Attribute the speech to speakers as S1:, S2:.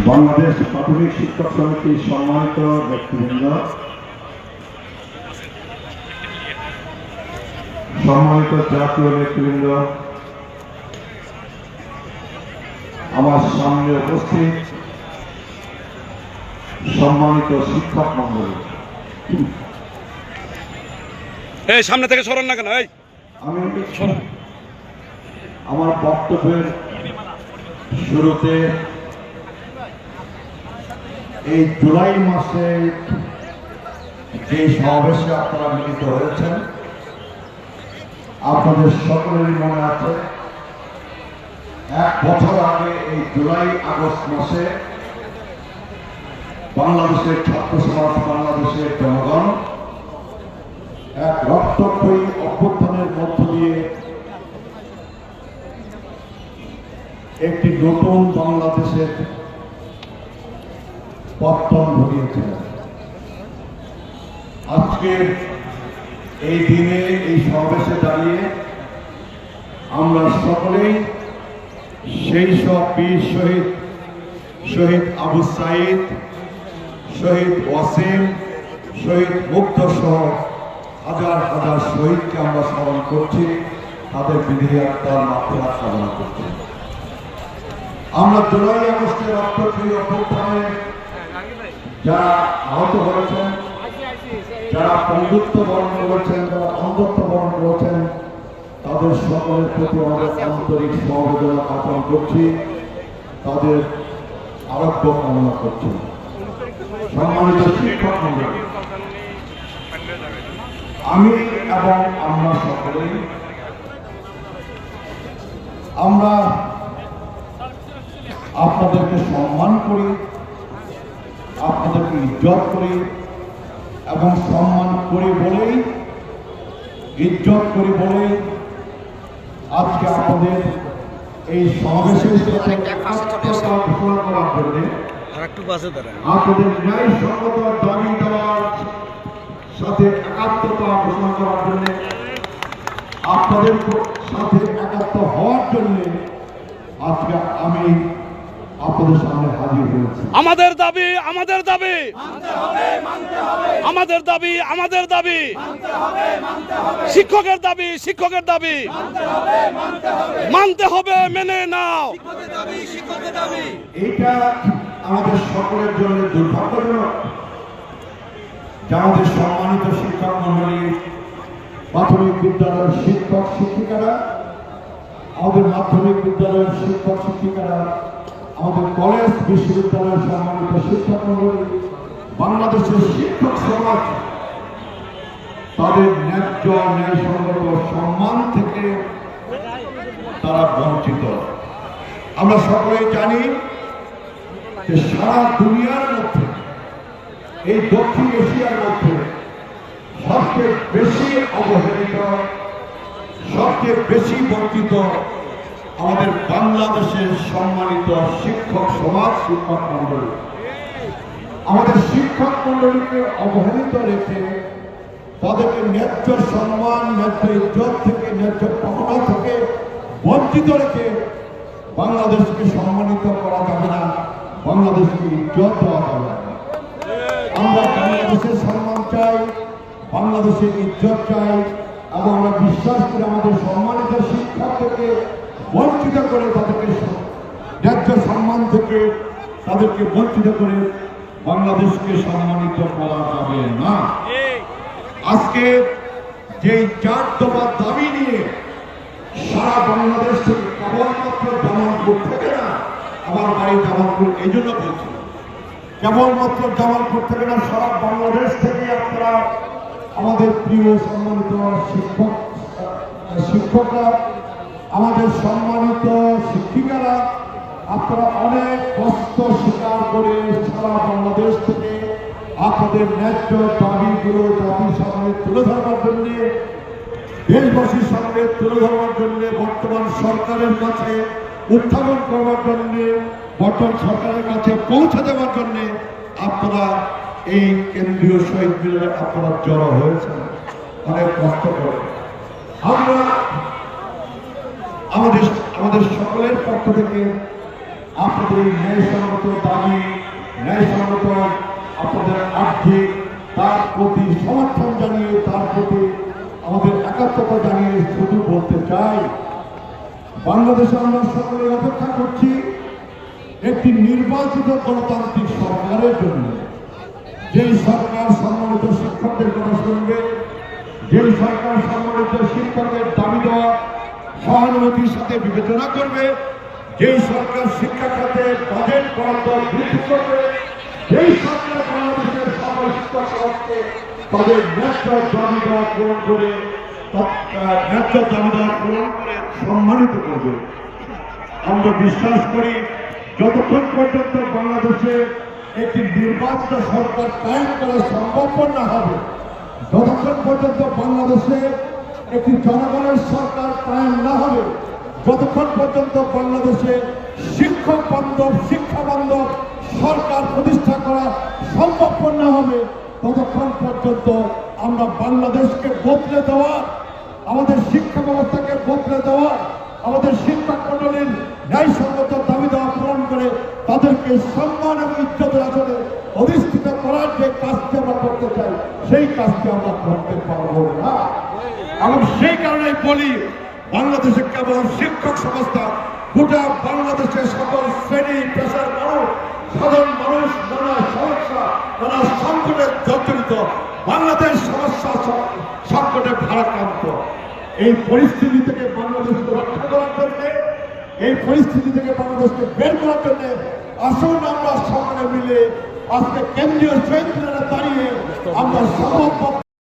S1: বাংলাদেশ প্রাথমিক শিক্ষক সমিতির সম্মানিত ব্যক্তিবৃন্দ। সম্মানিত জাতীয় নেতৃবৃন্দ আমার সামনে উপস্থিত সম্মানিত শিক্ষক মন্ডলী
S2: এই সামনে থেকে সরান না কেন? এই।
S1: আমি আমার বক্তব্যের শুরুতে এই জুলাই মাসে যে সমাবেশে আপনারা মিলিত হয়েছেন, আপনাদের সকলেরই মনে আছে, এক বছর আগে এই জুলাই আগস্ট মাসে বাংলাদেশের ছাত্র সমাজ, বাংলাদেশের জনগণ এক রক্তক্ষয়ী অভ্যুত্থানের মধ্য দিয়ে একটি নতুন বাংলাদেশের পত্তন ঘটিয়েছিল আজকের এই দিনে, এই সমাবেশে দাঁড়িয়ে আমরা সকলেই সেই সব বীর শহীদ শহীদ আবু সাইদ, শহীদ ওয়াসিম, শহীদ মুক্ত সহ হাজার হাজার শহীদকে আমরা স্মরণ করছি, তাদের বিধি আত্মার মাত্রা কামনা করছি। আমরা জুলাই আগস্টে রক্তক্রিয় অভ্যুত্থানে যারা আহত হয়েছেন যারা বন্ধুত্ব বরণ করেছেন যারা অন্ধত্ব বরণ করেছেন তাদের সকলের প্রতি আমাদের আন্তরিক সহযোগিতা জ্ঞাপন করছি। তাদের আরোগ্য কামনা করছি। সম্মানিত শিক্ষক আমি এবং আমরা সকলেই আমরা আপনাদেরকে সম্মান করি। আপনাদেরকে ইজ্জত করি এবং সম্মান করি বলেই ইজ্জত করি বলেই আজকে আপনাদের এই সমাবেশের সাথে ঘোষণা করার জন্য আপনাদের ন্যায় সঙ্গত দাবি দেওয়ার সাথে একাত্মতা ঘোষণা করার জন্য আপনাদের সাথে একাত্ম হওয়ার জন্য আজকে আমি আপনাদের সামনে হাজির হয়েছি
S2: আমাদের দাবি আমাদের দাবি। আমাদের দাবি আমাদের দাবি। শিক্ষকের দাবি শিক্ষকের দাবি। মানতে হবে মেনে নাও।
S1: এইটা আমাদের সকলের জন্য দুর্ভাগ্যজনক আমাদের সম্মানিত শিক্ষক মন্ডলী প্রাথমিক বিদ্যালয়ের শিক্ষক শিক্ষিকারা আমাদের মাধ্যমিক বিদ্যালয়ের শিক্ষক শিক্ষিকারা আমাদের কলেজ, বিশ্ববিদ্যালয়ের সম্মানিত শিক্ষক মন্ডলী বাংলাদেশের শিক্ষক সমাজ, তাদের ন্যায্য ন্যায়সঙ্গত সম্মান থেকে তারা বঞ্চিত। আমরা সকলেই জানি যে সারা দুনিয়ার মধ্যে, এই দক্ষিণ এশিয়ার মধ্যে সবচেয়ে বেশি অবহেলিত, সবচেয়ে বেশি বঞ্চিত আমাদের বাংলাদেশের সম্মানিত শিক্ষক সমাজ শিক্ষক মন্ডলী আমাদের শিক্ষক মন্ডলীকে অবহেলিত রেখে তাদেরকে ন্যায্য সম্মান, ন্যায্য ইজ্জত থেকে, ন্যায্য পাওনা থেকে বঞ্চিত রেখে বাংলাদেশকে সম্মানিত করা যাবে না, বাংলাদেশকে ইজ্জত দেওয়া যাবে না। আমরা বাংলাদেশের সম্মান চাই, বাংলাদেশের ইজ্জত চাই এবং আমরা বিশ্বাস করি আমাদের সম্মানিত শিক্ষক থেকে বঞ্চিত করে তাদেরকে ন্যায্য সম্মান থেকে তাদেরকে বঞ্চিত করে বাংলাদেশকে সম্মানিত করা যাবে না। আজকে যে চার দফা দাবি নিয়ে সারা বাংলাদেশ থেকে কেবলমাত্র জামালপুর থেকে না, আমার বাড়ি জামালপুর, এই জন্য বলছি। কেবলমাত্র জামালপুর থেকে না, সারা বাংলাদেশ থেকে আপনারা আমাদের প্রিয় সম্মানিত শিক্ষক, শিক্ষকরা আমাদের সম্মানিত শিক্ষিকারা, আপনারা অনেক কষ্ট স্বীকার করে সারা বাংলাদেশ থেকে আপনাদের ন্যায্য দাবিগুলো জাতির সামনে তুলে ধরবার জন্য, দেশবাসীর সামনে তুলে ধরবার জন্য, বর্তমান সরকারের কাছে উত্থাপন করবার জন্য, বর্তমান সরকারের কাছে পৌঁছে দেওয়ার জন্য আপনারা এই কেন্দ্রীয় শহীদ মিনারে আপনারা জড়ো হয়েছেন। অনেক কষ্ট করে। আমরা আমাদের আমাদের সকলের পক্ষ থেকে আপনাদের ন্যায়সঙ্গত দাবি আপনাদের আর্থিক তার প্রতি সমর্থন জানিয়ে, তার প্রতি আমাদের একাত্মতা জানিয়ে শুধু বলতে চাই, বাংলাদেশে আমরা সকলে অপেক্ষা করছি একটি নির্বাচিত গণতান্ত্রিক সরকারের জন্য। যেই সরকার সম্মানিত শিক্ষকদের কথা শুনবে, যেই সরকার সম্মানিত শিক্ষকের দাবি দেওয়া সহানুভূতির সাথে বিবেচনা করবে, যেই সরকার শিক্ষা খাতে বাজেট বরাদ্দ বৃদ্ধি করবে, যেই সরকার বাংলাদেশের সকল শিক্ষক সমাজকে তাদের ন্যায্য দাবি দেওয়া পূরণ করে ন্যায্য দাবি দেওয়া পূরণ করে সম্মানিত করবে। আমরা বিশ্বাস করি, যতক্ষণ পর্যন্ত বাংলাদেশে একটি নির্বাচিত সরকার কায়েম করা সম্ভব না হবে যতক্ষণ পর্যন্ত বাংলাদেশে একটি জনগণের সরকার কায়েম না হবে যতক্ষণ পর্যন্ত বাংলাদেশে শিক্ষক বান্ধব, শিক্ষা বান্ধব সরকার প্রতিষ্ঠা করা সম্ভব না হবে, ততক্ষণ পর্যন্ত আমরা বাংলাদেশকে বদলে দেওয়া, আমাদের শিক্ষা ব্যবস্থাকে বদলে দেওয়া, আমাদের শিক্ষক মন্ডলীর ন্যায়সঙ্গত দাবি দেওয়া পূরণ করে তাদেরকে সম্মান এবং ইজ্জতের আসলে অধিষ্ঠিত করার যে কাজটি আমরা করতে চাই, সেই কাজটি আমরা করতে পারব না। এবং সেই কারণে বলি, বাংলাদেশে কেবল শিক্ষক সংস্থা, গোটা বাংলাদেশের সকল শ্রেণি, পেশার মানুষ, সাধারণ মানুষ, নানা সমস্যা, নানা সংকটে জর্জরিত বাংলাদেশ সমস্যা সংকটে ভারাক্রান্ত। এই পরিস্থিতি থেকে বাংলাদেশকে রক্ষা করার জন্য, এই পরিস্থিতি থেকে বাংলাদেশকে বের করার জন্য আসুন আমরা সকলে মিলে আজকে কেন্দ্রীয় শহীদ দাঁড়িয়ে আমরা শপথ